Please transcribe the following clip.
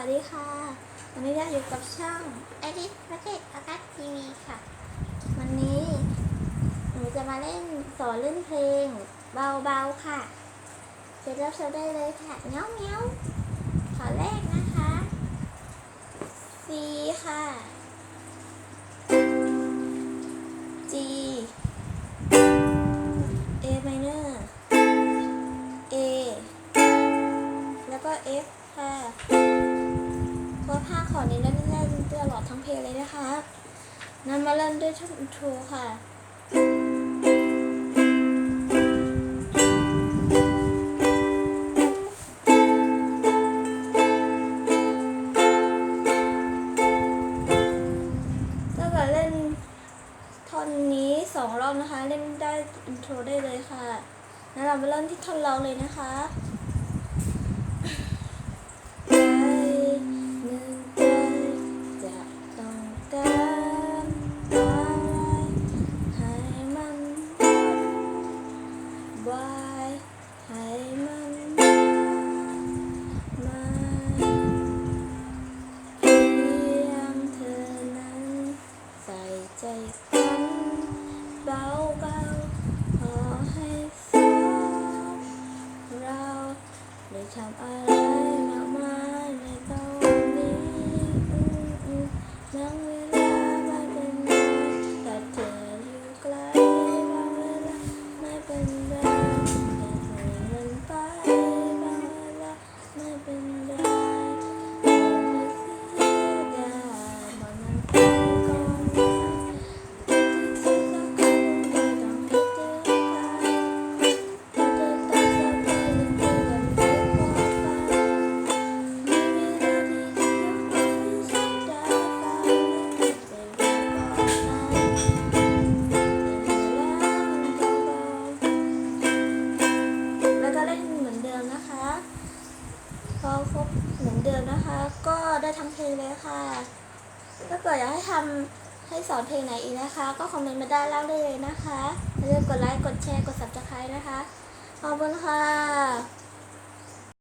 วัสดีค่ะ วันนี้เราอยู่กับช่องไอริสประเทศอากาศทีวีค่ะ วันนี้หนูจะมาเล่นสอนเล่นเพลง เบาๆค่ะเดี๋ยวเราเชิญได้เลยค่ะเงี้ยวเงี้ยวขอแรกนะคะ C ค่ะ G A minor A แล้วก็ F ค่ะ ราะผ้าขอนี้เล่นเล่นตลอดทั้งเพลงเลยนะคะนำมาเล่นด้วยท่อนทูค่ะถ้าเกิดเล่นท่อนนี้สองรอบนะคะ เล่นได้อินโทรได้เลยค่ะงั้นเราไปเริ่มที่ท่อนร้องเลยนะคะ ไวายให้มันมาเพียงเธอนั้นใส่ใจกันเบาๆขอให้สองเราได้ทำอะไรมากมายในตอนนี้อืมอืมนั่ง ครบเหมือนเดิมนะคะ ก็ได้ทำเพลงเลยค่ะถ้าเกิดอยากให้ทำให้สอนเพลงไหนอีกนะคะ ก็คอมเมนต์มาด้านล่างได้เลยนะคะอย่าลืมกดไลค์กดแชร์กด subscribe นะคะขอบคุณค่ะ